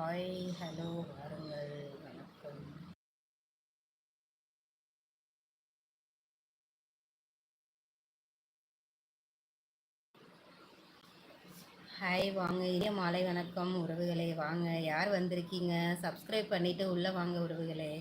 Hi hello வாருங்கள் வணக்கம். Hi வாங்க இனிய மாலை வணக்கம் உறவுகளே. வாங்க யார் வந்திருக்கீங்க? சப்ஸ்கிரைப் பண்ணிவிட்டு உள்ளே வாங்க உறவுகளே.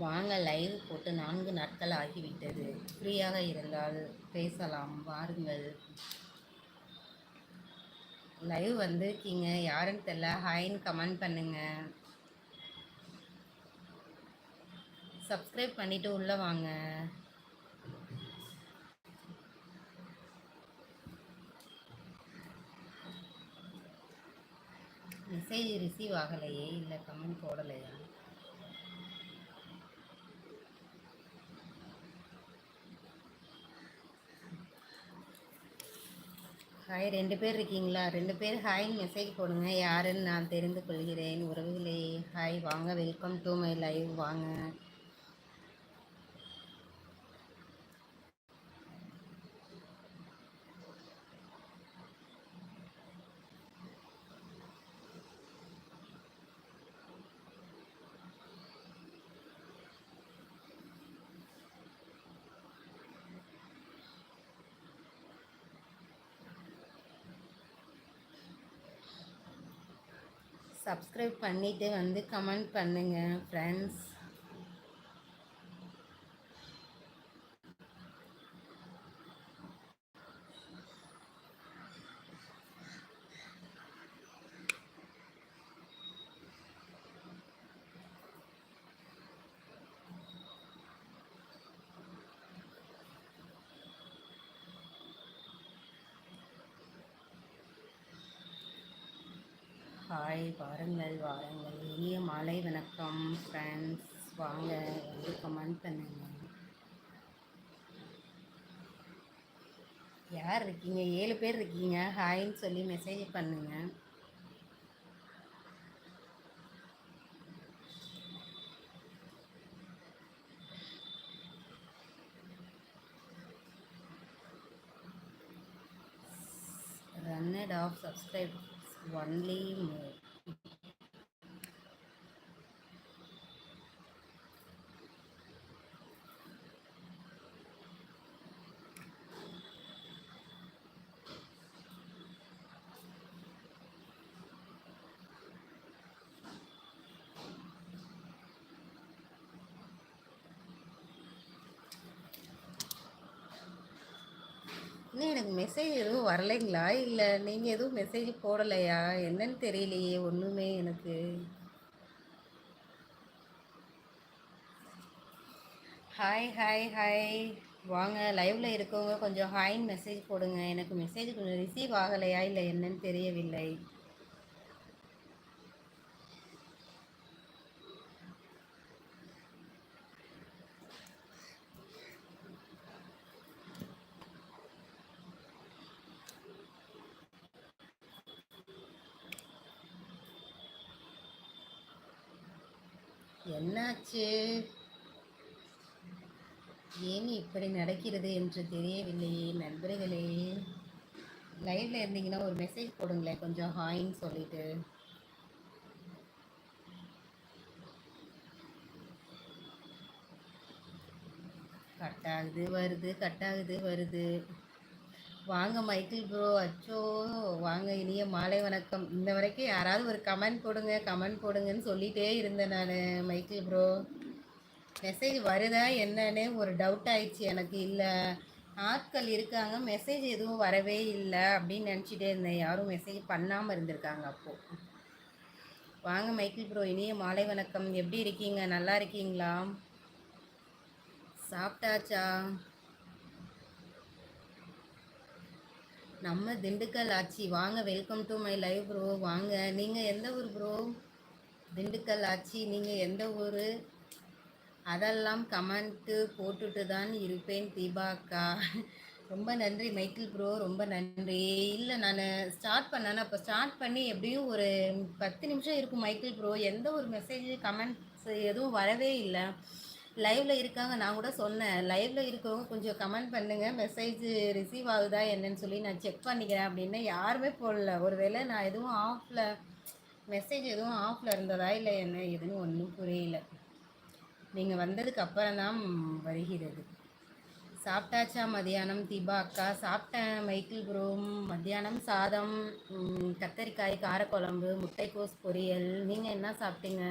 வாங்க லைவ் போட்டு நான்கு நாட்கள் ஆகிவிட்டது. ஃப்ரீயாக இருந்தால் பேசலாம். வாருங்கள். லைவ் வந்திருக்கீங்க. யாருன்னு தெரில. ஹாய்ன்னு கமெண்ட் பண்ணுங்க. சப்ஸ்கிரைப் பண்ணிட்டு உள்ளே வாங்க. மெசேஜ் ரிசீவ் ஆகலையே. இல்லை கமெண்ட் போடலையா? ஹாய் ரெண்டு பேர் இருக்கீங்களா? ரெண்டு பேர் ஹாய்னு மெசேஜ் போடுங்க. யாருன்னு நான் தெரிந்து கொள்கிறேன். உறவுகளே ஹாய் வாங்க. வெல்கம் டு மை லைவ் வாங்க. சப்ஸ்கிரைப் பண்ணிவிட்டு வந்து கமெண்ட் பண்ணுங்கள் ஃப்ரெண்ட்ஸ் ஹாய் வாருங்கள் வாருங்கள். இனிய மாலை வணக்கம் ஃப்ரெண்ட்ஸ் வாங்க வந்து கமெண்ட் பண்ணுங்க. யார் இருக்கீங்க? ஏழு பேர் இருக்கீங்க. ஹாய்ன்னு சொல்லி மெசேஜ் பண்ணுங்க. ரன்னட் ஆஃப் சப்ஸ்கிரைப் 文理。இன்னும் எனக்கு மெசேஜ் எதுவும் வரலைங்களா? இல்லை நீங்கள் எதுவும் மெசேஜ் போடலையா? என்னன்னு தெரியலையே ஒன்றுமே எனக்கு. ஹாய் ஹாய் ஹாய் வாங்க லைவில் இருக்கவங்க கொஞ்சம் ஹாய்ன்னு மெசேஜ் போடுங்க. எனக்கு மெசேஜ் கொஞ்சம் ரிசீவ் ஆகலையா இல்லை என்னன்னு தெரியவில்லை. என்னாச்சு? ஏன் இப்படி நடக்கிறது என்று தெரியவில்லையே நண்பர்களே. லைவ்ல இருந்தீங்கன்னா ஒரு மெசேஜ் போடுங்களேன் கொஞ்சம் ஹாய்ன்னு சொல்லிட்டு. கட்டாகுது வருது கட் ஆகுது வருது. வாங்க மைக்கிள் ப்ரோ. அச்சோ வாங்க இனிய மாலை வணக்கம். இந்த வரைக்கும் யாராவது ஒரு கமெண்ட் போடுங்க கமெண்ட் போடுங்கன்னு சொல்லிகிட்டே இருந்தேன் நான் மைக்கிள் ப்ரோ. மெசேஜ் வருதா என்னன்னு ஒரு டவுட் ஆயிடுச்சு எனக்கு இல்லை. ஆட்கள் இருக்காங்க மெசேஜ் எதுவும் வரவே இல்லை அப்படின்னு நினச்சிட்டே இருந்தேன். யாரும் மெசேஜ் பண்ணாமல் இருந்திருக்காங்க அப்போது வாங்க மைக்கிள் ப்ரோ இனிய மாலை வணக்கம். எப்படி இருக்கீங்க? நல்லா இருக்கீங்களா? சாப்பிட்டாச்சா? நம்ம திண்டுக்கல் ஆச்சி. வாங்க welcome to my live bro வாங்க நீங்கள் எந்த ஊர் ப்ரோ திண்டுக்கல் ஆச்சி. நீங்கள் எந்த ஊர்? அதெல்லாம் கமெண்ட்டு போட்டுட்டு தான் இருப்பேன் தீபாக்கா. ரொம்ப நன்றி மைக்கேல் ப்ரோ ரொம்ப நன்றி. இல்லை நான் ஸ்டார்ட் பண்ணேன் அப்போ ஸ்டார்ட் பண்ணி எப்படியும் ஒரு பத்து நிமிஷம் இருக்கும் மைக்கேல் ப்ரோ எந்த ஒரு மெசேஜ் கமெண்ட்ஸ் எதுவும் வரவே இல்லை. லைவ்ல இருக்காங்க நான் கூட சொன்னேன். லைவ்ல இருக்கவங்க கொஞ்சம் கமெண்ட் பண்ணுங்க. மெசேஜ் ரிசீவ் ஆகுதா என்னன்னு சொல்லி நான் செக் பண்ணிக்கிறேன் அப்படின்னு. யாருமே போடல. ஒருவேளை நான் எதுவும் ஆஃப்ல மெசேஜ் எதுவும் ஆஃப்ல இருந்ததா இல்லை என்ன? எதுவும் ஒன்றும் புரியல. நீங்கள் வந்ததுக்கு அப்புறம் தான் வருகிறது. சாப்பிட்டாச்சா மதியானம் தீபா அக்கா சாப்பிட்டேன். மைக்கிள் ப்ரோம் மத்தியானம் சாதம் கத்தரிக்காய் காரக்குழம்பு முட்டைக்கோஸ் பொரியல். நீங்கள் என்ன சாப்பிட்டீங்க?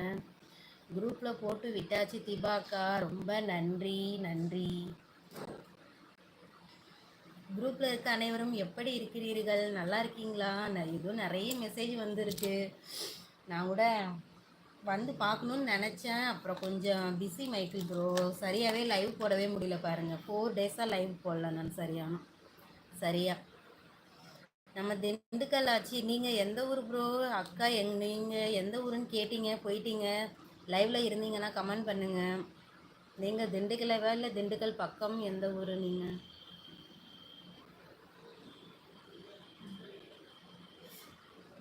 குரூப்பில் போட்டு விட்டாச்சு திபாக்கா. அக்கா ரொம்ப நன்றி நன்றி. குரூப்பில் இருக்க அனைவரும் எப்படி இருக்கிறீர்கள்? நல்லா இருக்கீங்களா? இதுவும் நிறைய மெசேஜ் வந்திருக்கு. நான் கூட வந்து பார்க்கணுன்னு நினச்சேன். அப்புறம் கொஞ்சம் பிஸி மைக்கிள் ப்ரோ சரியாகவே லைவ் போடவே முடியல பாருங்கள் ஃபோர் டேஸாக லைவ் போடல நான் சரியான சரியா. நம்ம திண்டுக்கல் ஆச்சு. நீங்கள் எந்த ஊர் ப்ரோ அக்கா எங் நீங்கள் எந்த ஊருன்னு கேட்டீங்க? போயிட்டீங்க. லைவில் இருந்தீங்கன்னா கமெண்ட் பண்ணுங்கள் நீங்கள் திண்டுக்கல் இல்லை திண்டுக்கல் பக்கம் எந்த ஊர் நீங்கள்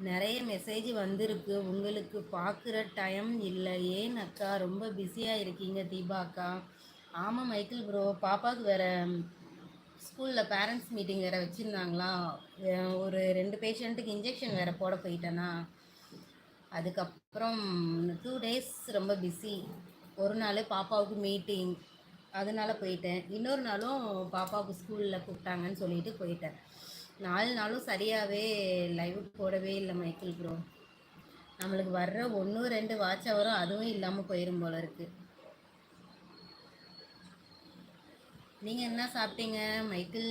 நிறைய மெசேஜ் வந்திருக்கு. உங்களுக்கு பார்க்குற டைம் இல்லை. ஏன் அக்கா? ரொம்ப பிஸியாக இருக்கீங்க தீபா அக்கா ஆமாம் மைக்கிள் ப்ரோ பாப்பாவுக்கு வேறு ஸ்கூலில் பேரண்ட்ஸ் மீட்டிங் வேறு வச்சுருந்தாங்களா? ஒரு ரெண்டு பேஷண்ட்டுக்கு இன்ஜெக்ஷன் வேறு போட போயிட்டேனா? அதுக்கப்புறம் டூ டேஸ் ரொம்ப பிஸி ஒரு நாள் பாப்பாவுக்கு மீட்டிங் அதனால போயிட்டேன். இன்னொரு நாளும் பாப்பாவுக்கு ஸ்கூலில் கூப்பிட்டாங்கன்னு சொல்லிட்டு போயிட்டேன். நாலு நாளும் சரியாகவே லைவ் போடவே இல்லை மைக்கிள் ப்ரோ நம்மளுக்கு வர்ற ஒன்று ரெண்டு வாட்ச் ஹவரும் அதுவும் இல்லாமல் போயிடும் போல இருக்குது நீங்கள் என்ன சாப்பிட்டீங்க மைக்கிள்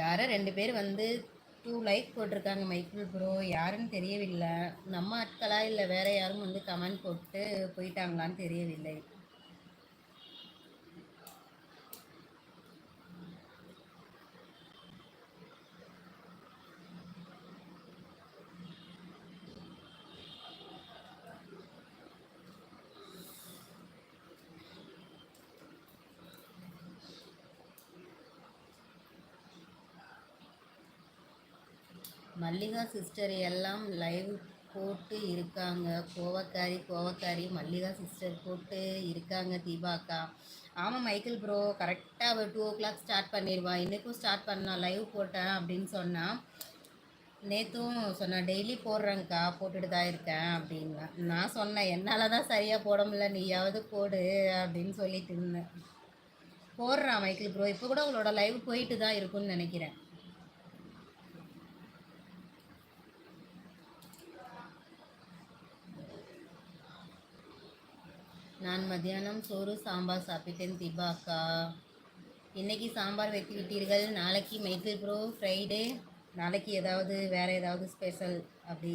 யாரோ ரெண்டு பேர் வந்து டூ லைக் போட்டிருக்காங்க மைக்கிள் ப்ரோ யாருன்னு தெரியவில்லை. நம்ம ஆட்களா இல்லை வேற யாரும் வந்து கமெண்ட் போட்டு போயிட்டாங்களான்னு தெரியவில்லை. மல்லிகா சிஸ்டர் எல்லாம் லைவ் போட்டு இருக்காங்க. கோவக்காரி கோவக்காரி மல்லிகா சிஸ்டர் போட்டு இருக்காங்க தீபாக்கா. ஆமாம் மைக்கேல் ப்ரோ கரெக்டாக அவர் டூ ஓ கிளாக் ஸ்டார்ட் பண்ணிடுவா இன்றைக்கும் ஸ்டார்ட் பண்ணான் லைவ் போட்டேன் அப்படின்னு சொன்னால் நேற்றும் சொன்னேன் டெய்லி போடுறேங்க்கா போட்டுட்டு தான் இருக்கேன் அப்படின்னா. நான் சொன்னேன் என்னால் தான் சரியாக போட முடியல நீயாவது போடு அப்படின்னு சொல்லிட்டு இருந்தேன். போடுறான் மைக்கேல் ப்ரோ இப்போ கூட உங்களோட லைவ் போயிட்டு தான் இருக்குன்னு நினைக்கிறேன். நான் மத்தியானம் சோறு சாம்பார் சாப்பிட்டேன் தீபா அக்கா இன்னைக்கு சாம்பார் வைத்து விட்டீர்கள். நாளைக்கு மைத்திரி ப்ரோ ஃப்ரைடே நாளைக்கு ஏதாவது வேறு ஏதாவது ஸ்பெஷல் அப்படி.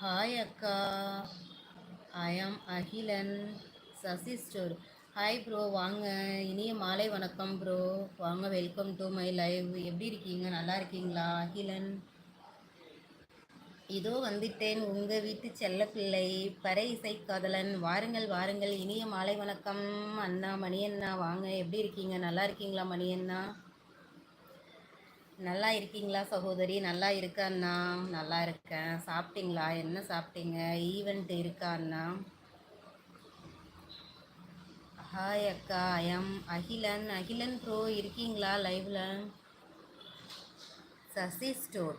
ஹாய் அக்கா. I am Akilan Sasi store. Hi bro வாங்க. இனிய மாலை வணக்கம் ப்ரோ வாங்க வெல்கம் டு மை லைவ் எப்படி இருக்கீங்க? நல்லா இருக்கீங்களா? அகிலன். இதோ வந்துட்டேன். உங்கள் வீட்டு செல்ல பிள்ளை பறை இசை காதலன். வாருங்கள் வாருங்கள். இனிய மாலை வணக்கம் அண்ணா மணியண்ணா. வாங்க. எப்படி இருக்கீங்க? நல்லா இருக்கீங்களா மணியண்ணா? நல்லா இருக்கீங்களா சகோதரி? நல்லா இருக்கா அண்ணா. நல்லா இருக்கேன். சாப்பிட்டீங்களா? என்ன சாப்பிட்டீங்க? ஈவெண்ட் இருக்கா அண்ணா? ஹாய் அக்கா. எம் அகிலன். அகிலன் ப்ரோ இருக்கீங்களா? லைவில் சசி ஸ்டோர்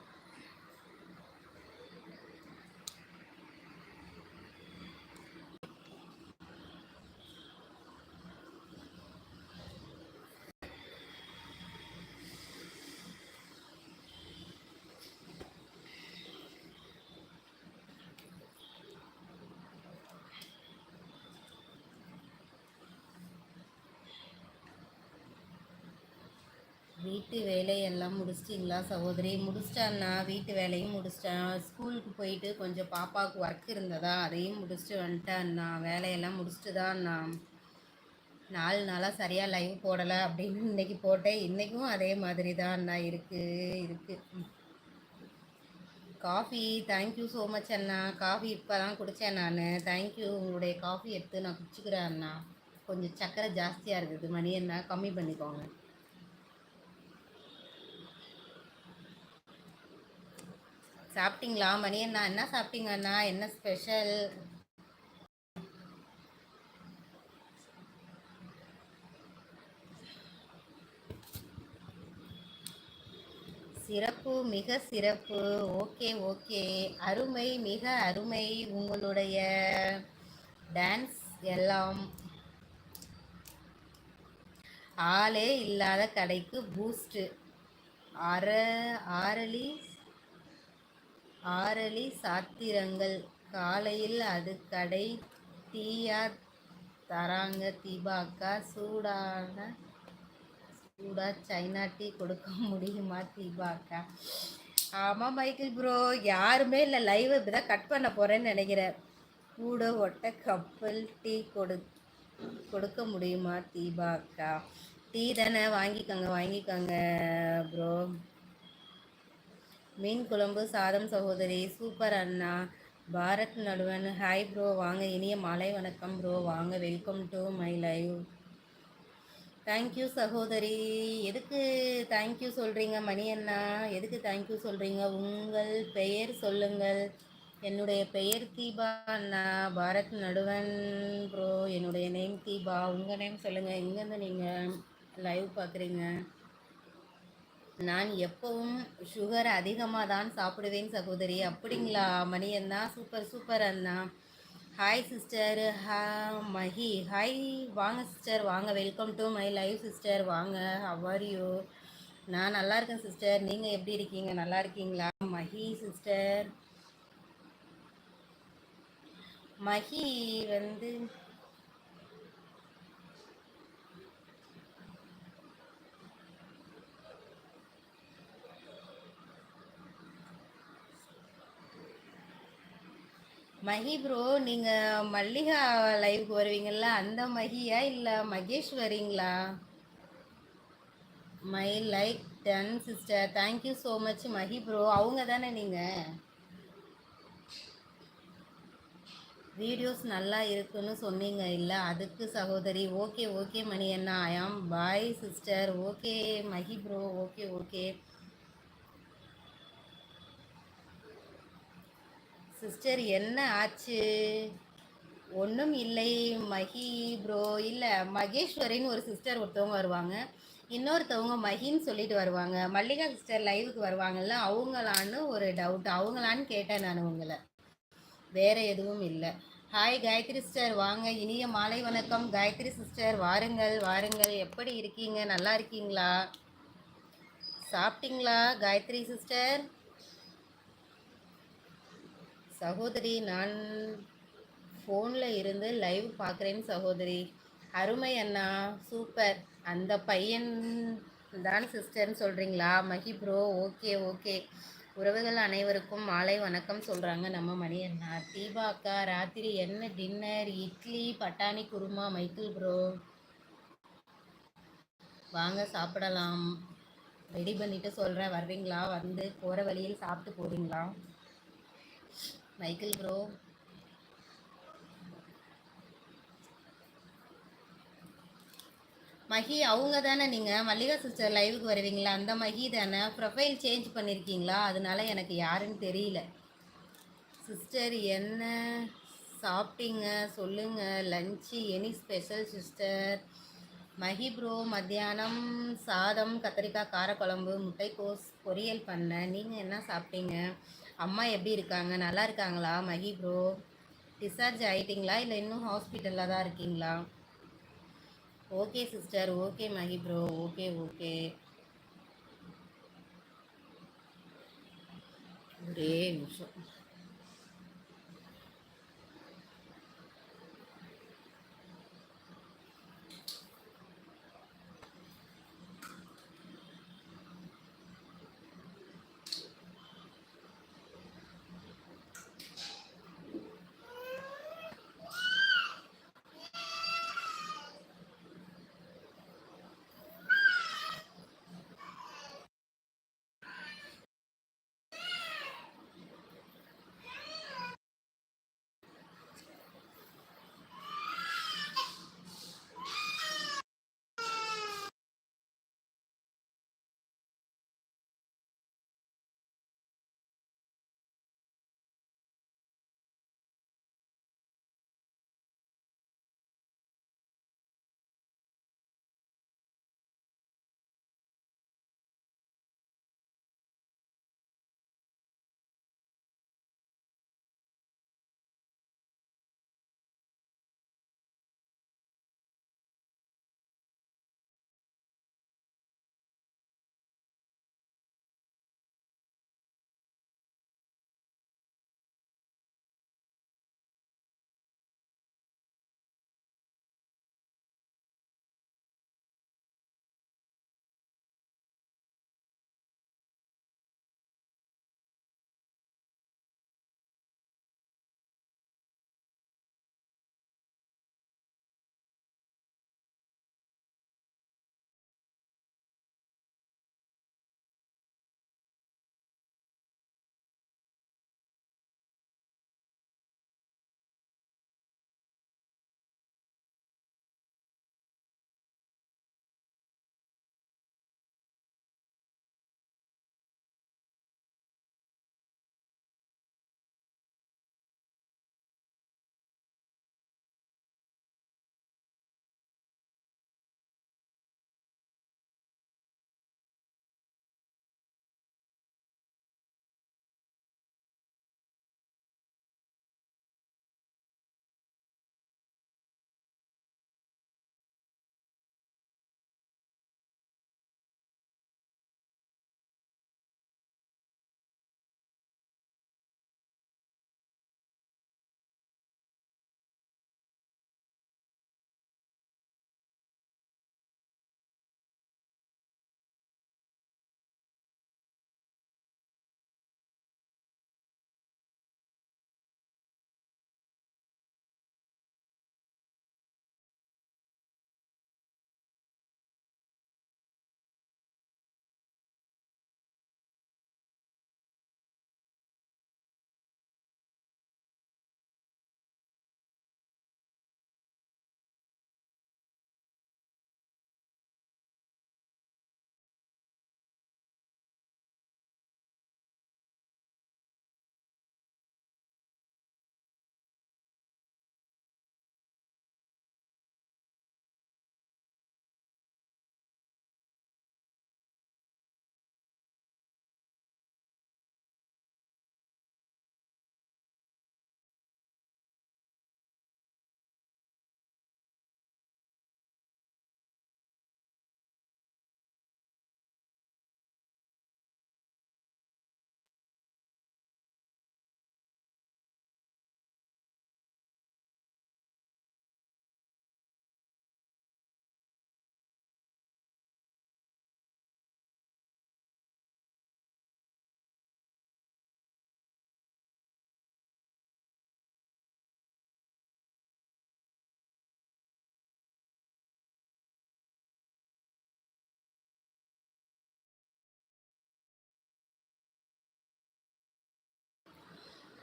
வீட்டு வேலையெல்லாம் முடிச்சிட்டிங்களா சகோதரி? முடிச்சிட்டேன்னா வீட்டு வேலையும் முடிச்சிட்டேன் ஸ்கூலுக்கு போயிட்டு கொஞ்சம் பாப்பாவுக்கு ஒர்க் இருந்ததா? அதையும் முடிச்சுட்டு வந்துட்டேன் அண்ணா வேலையெல்லாம் முடிச்சுட்டு தான் அண்ணா? நாலு நாளாக சரியாக லைவ் போடலை அப்படின்னு இன்றைக்கி போட்டேன். இன்றைக்கும் அதே மாதிரி தான் அண்ணா இருக்குது இருக்குது coffee thank you so much Anna. Coffee இப்போ தான் குடித்தேன் நான் தேங்க்யூ உங்களுடைய காஃபி எடுத்து நான் குடிச்சிக்கிறேன் அண்ணா. கொஞ்சம் சக்கரை ஜாஸ்தியாக இருக்குது. மணி அண்ணா கம்மி பண்ணிக்கோங்க. சாப்பிட்டீங்களா? மணி அண்ணா என்ன சாப்பிட்டீங்க அண்ணா? என்ன ஸ்பெஷல் சிறப்பு மிக சிறப்பு. Okay okay. அருமை மிக அருமை. உங்களுடைய டான்ஸ் எல்லாம் ஆளே இல்லாத கடைக்கு பூஸ்ட்டு அற ஆரலி ஆரளி சாத்திரங்கள். காலையில் அது கடை தீயா தராங்க. தீபாக்கா சூடான சூடாக சைனா டீ கொடுக்க முடியுமா தீபாக்கா ஆமாம் மைக்கிள் ப்ரோ யாருமே இல்லை. லைவ் இப்போ தான் கட் பண்ண போகிறேன்னு நினைக்கிறேன். கூட ஒட்ட கப்பல் டீ கொடு கொடுக்க முடியுமா தீபாக்கா டீ தானே வாங்கிக்கோங்க வாங்கிக்கோங்க ப்ரோ. மீன் குழம்பு சாதம் சகோதரி சூப்பர் அண்ணா. பாரத் நடுவன் ஹாய் ப்ரோ. வாங்க இனிய மாலை வணக்கம் ப்ரோ. வாங்க welcome to my live. Thank you சகோதரி. எதுக்கு தேங்க்யூ சொல்கிறீங்க மணி அண்ணா? எதுக்கு தேங்க்யூ சொல்கிறீங்க உங்கள் பெயர் சொல்லுங்கள். என்னுடைய பெயர் தீபா அண்ணா. பாரத் நடுவன் ப்ரோ. என்னுடைய நேம் தீபா. உங்கள் நேம் சொல்லுங்கள் எங்கேருந்து நீங்கள் லைவ் பார்க்குறீங்க? நான் எப்பவும் சுகர் அதிகமாக தான் சாப்பிடுவேன் சகோதரி. அப்படிங்களா? மணி அண்ணா சூப்பர் சூப்பர் அண்ணா. ஹாய் சிஸ்டர் ஹா மஹி ஹாய் வாங்க சிஸ்டர் வாங்க welcome to my live sister வாங்க ஹவர் யூ நான் நல்லா இருக்கேன் சிஸ்டர் நீங்கள் எப்படி இருக்கீங்க? நல்லா இருக்கீங்களா? மஹி சிஸ்டர் மஹி வந்து மஹி ப்ரோ நீங்கள் மல்லிகா லைவுக்கு வருவீங்கள்ல அந்த மஹியா இல்லை மகேஷ் வரீங்களா my like done sister thank you so much Mahi bro அவங்க தானே நீங்கள் வீடியோஸ் நல்லா இருக்குன்னு சொன்னீங்க. இல்லை அதுக்கு சகோதரி. Okay okay money Anna. I am bye sister okay Mahi bro okay okay sister என்ன ஆச்சு? ஒன்றும் இல்லை. மஹி ப்ரோ இல்லை. மகேஸ்வரின்னு ஒரு சிஸ்டர் ஒருத்தவங்க வருவாங்க. இன்னொருத்தவங்க மஹின்னு சொல்லிட்டு வருவாங்க. மல்லிகா சிஸ்டர் லைவுக்கு வருவாங்கல்ல அவங்களான்னு ஒரு டவுட் அவங்களான்னு கேட்டேன் நான் உங்களை. வேற எதுவும் இல்லை. ஹாய் காயத்ரி சிஸ்டர் வாங்க. இனிய மாலை வணக்கம். காயத்ரி சிஸ்டர் வாருங்கள். வாருங்கள். எப்படி இருக்கீங்க? நல்லா இருக்கீங்களா? சாப்பிட்டீங்களா காயத்ரி சிஸ்டர் சகோதரி நான் ஃபோனில் இருந்து லைவ் பார்க்குறேன் சகோதரி. அருமை அண்ணா சூப்பர் அந்த பையன் தான் சிஸ்டர்னு சொல்கிறீங்களா மஹி ப்ரோ ஓகே ஓகே உறவுகள் அனைவருக்கும் மாலை வணக்கம் சொல்கிறாங்க நம்ம மணி அண்ணா. தீபா அக்கா ராத்திரி என்ன டின்னர் இட்லி பட்டாணி குருமா மைக்கிள் ப்ரோ வாங்க சாப்பிடலாம். ரெடி பண்ணிவிட்டு சொல்கிறேன் வர்றீங்களா வந்து போகிற வழியில் சாப்பிட்டு போகிறீங்களா மைக்கேல் ப்ரோ மஹி அவங்க தானே நீங்கள் மல்லிகா சிஸ்டர் லைவுக்கு வருவீங்களா? அந்த மஹி தானே? ப்ரொஃபைல் சேஞ்ச் பண்ணியிருக்கீங்களா அதனால எனக்கு யாருன்னு தெரியல. சிஸ்டர் என்ன? சாப்பிட்டீங்க? சொல்லுங்கள் lunch any special sister Mahi bro மத்தியானம் சாதம் கத்திரிக்காய் காரக்குழம்பு முட்டைக்கோஸ் பொரியல் பண்ணேன் நீங்கள் என்ன சாப்பிட்டீங்க? அம்மா எப்படி இருக்காங்க? நல்லா இருக்காங்களா? மகி ப்ரோ டிஸ்சார்ஜ் ஆகிட்டிங்களா இல்லை இன்னும் ஹாஸ்பிட்டலில் தான் இருக்கீங்களா? Okay sister okay Mahi bro okay okay ஒரே நிமிஷம்.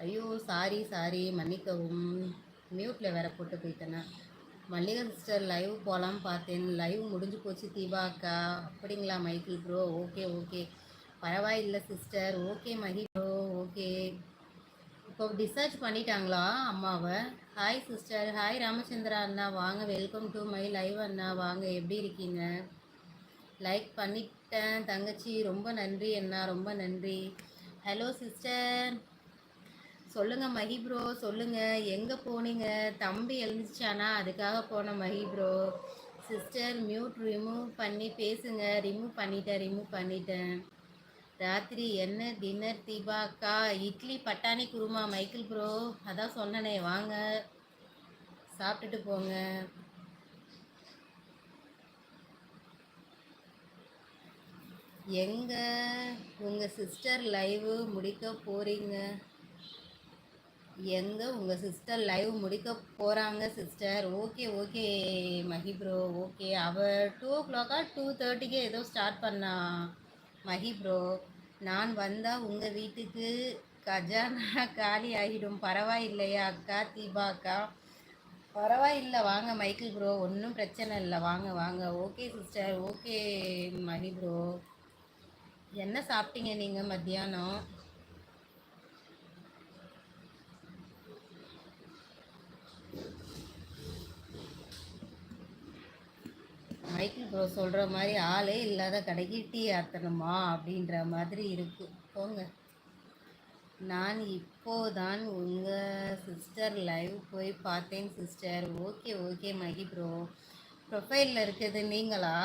ஐயோ சாரி சாரி மன்னிக்கவும். மியூட்டில் வேற போட்டு போயிட்டேனே. மல்லிகா சிஸ்டர் லைவ் போகலாம் பார்த்தேன். லைவ் முடிஞ்சு போச்சு தீபா அக்கா அப்படிங்களா மைக்கிள் ப்ரோ ஓகே ஓகே. பரவாயில்லை sister okay Mahi bro okay. இப்போ டிஸ்சார்ஜ் பண்ணிட்டாங்களா அம்மாவை? ஹாய் சிஸ்டர் ஹாய் ராமச்சந்திரா அண்ணா. வாங்க வெல்கம் டு மை லைவ் அண்ணா. வாங்க எப்படி இருக்கீங்க? லைக் பண்ணிட்டேன் தங்கச்சி. ரொம்ப நன்றி அண்ணா. ரொம்ப நன்றி. ஹலோ சிஸ்டர் சொல்லுங்க மஹி ப்ரோ சொல்லுங்க. எங்க போனீங்க? தம்பி எழுந்துச்சானா அதுக்காக போன Mahi bro sister mute remove பண்ணி பேசுங்க. ரிமூவ் பண்ணிட்டேன் ரிமூவ் பண்ணிட்டேன். ராத்திரி என்ன டின்னர் தீபாக்கா? இட்லி பட்டாணி குருமா மைக்கிள் ப்ரோ அதான் சொன்னனே வாங்க. சாப்பிட்டுட்டு போங்க. எங்க உங்க சிஸ்டர் லைவ் முடிக்க போறீங்க? எங்கே உங்கள் சிஸ்டர் லைவ் முடிக்க போகிறாங்க sister okay okay Mahi bro okay அவர் டூ ஓ கிளாக்கா டூ தேர்ட்டிக்கே ஏதோ ஸ்டார்ட் பண்ணா மஹி ப்ரோ நான் வந்தால் உங்கள் வீட்டுக்கு கஜானா காலி ஆகிடும். பரவாயில்லையா அக்கா தீபா அக்கா? பரவாயில்லை வாங்க மைக்கிள் ப்ரோ ஒன்றும் பிரச்சனை இல்லை. வாங்க வாங்க. Okay sister okay Mahi bro என்ன சாப்பிட்டீங்க நீங்கள் மத்தியானம்? மைக்கிள் ப்ரோ சொல்கிற மாதிரி ஆளே இல்லாத கடைக்கு டீ ஆத்தணுமா அப்படின்ற மாதிரி இருக்கு. போங்க. நான் இப்போதான் உங்கள் சிஸ்டர் லைவ் போய் பார்த்தேன் sister okay okay Mahi bro ப்ரொஃபைலில் இருக்குது நீங்களா?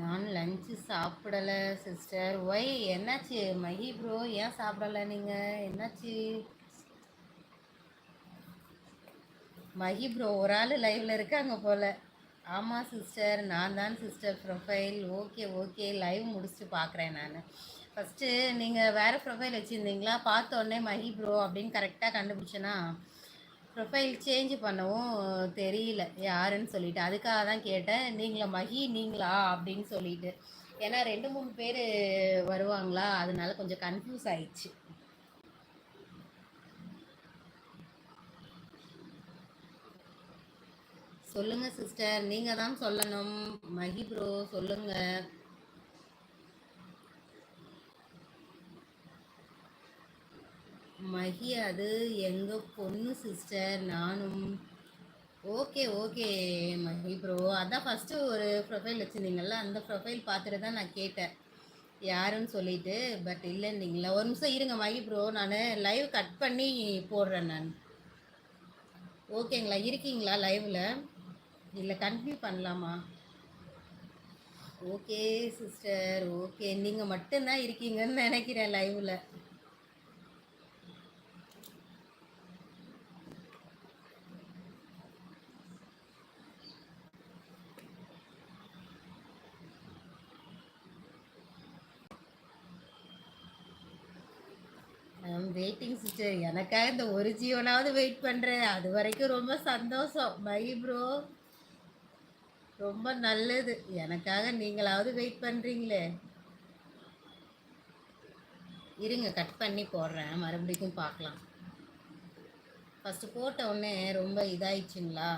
நான் லஞ்சு சாப்பிடலை சிஸ்டர் ஒய் என்னாச்சு? மஹி ப்ரோ ஏன் சாப்பிடலை நீங்கள் என்னாச்சு? மஹி ப்ரோ ஒரு ஆள் லைவில் இருக்காங்க போல். ஆமாம் சிஸ்டர் நான் தான் sister profile okay okay live முடிச்சுட்டு பார்க்குறேன் நான். ஃபஸ்ட்டு நீங்கள் வேறு ப்ரொஃபைல் வச்சுருந்தீங்களா? பார்த்த உடனே மஹி ப்ரோ அப்படின்னு கரெக்டாக கண்டுபிடிச்சேன்னா ப்ரொஃபைல் சேஞ்ச் பண்ணவும் தெரியல யாருன்னு சொல்லிட்டு. அதுக்காக தான் கேட்டேன். நீங்களா மகி நீங்களா? அப்படின்னு சொல்லிட்டு. ஏன்னா ரெண்டு மூணு பேர் வருவாங்களா? அதனால கொஞ்சம் கன்ஃபியூஸ் ஆயிடுச்சு. சொல்லுங்க சிஸ்டர் நீங்க தான் சொல்லணும். மகி ப்ரோ சொல்லுங்க. மகி அது எங்கள் பொண்ணு சிஸ்டர் நானும். ஓகே ஓகே மகி ப்ரோ அதான் ஃபஸ்ட்டு ஒரு ப்ரொஃபைல் வச்சுருந்தீங்கல்ல அந்த ப்ரொஃபைல் பார்த்துட்டு தான் நான் கேட்டேன். யாருன்னு சொல்லிட்டு பட் இல்லைன்னீங்களா? ஒரு நிமிஷம் இருங்க மகி ப்ரோ நான் லைவ் கட் பண்ணி போடுறேன் நான். ஓகேங்களா இருக்கீங்களா லைவில் இல்லை கண்டினியூ பண்ணலாமா? ஓகே சிஸ்டர் ஓகே நீங்கள் மட்டும்தான் இருக்கீங்கன்னு நினைக்கிறேன் லைவில் வெயிட்டிங் எனக்காக இந்த ஒரு ஜீவனாவது வெயிட் பண்ணுறேன் அது வரைக்கும் ரொம்ப சந்தோஷம். பை ப்ரோ ரொம்ப நல்லது. எனக்காக நீங்களாவது வெயிட் பண்ணுறீங்களே இருங்க கட் பண்ணி போடுறேன். மறுபடியும் பார்க்கலாம். ஃபஸ்ட்டு போட்ட உடனே ரொம்ப இதாயிடுச்சுங்களா?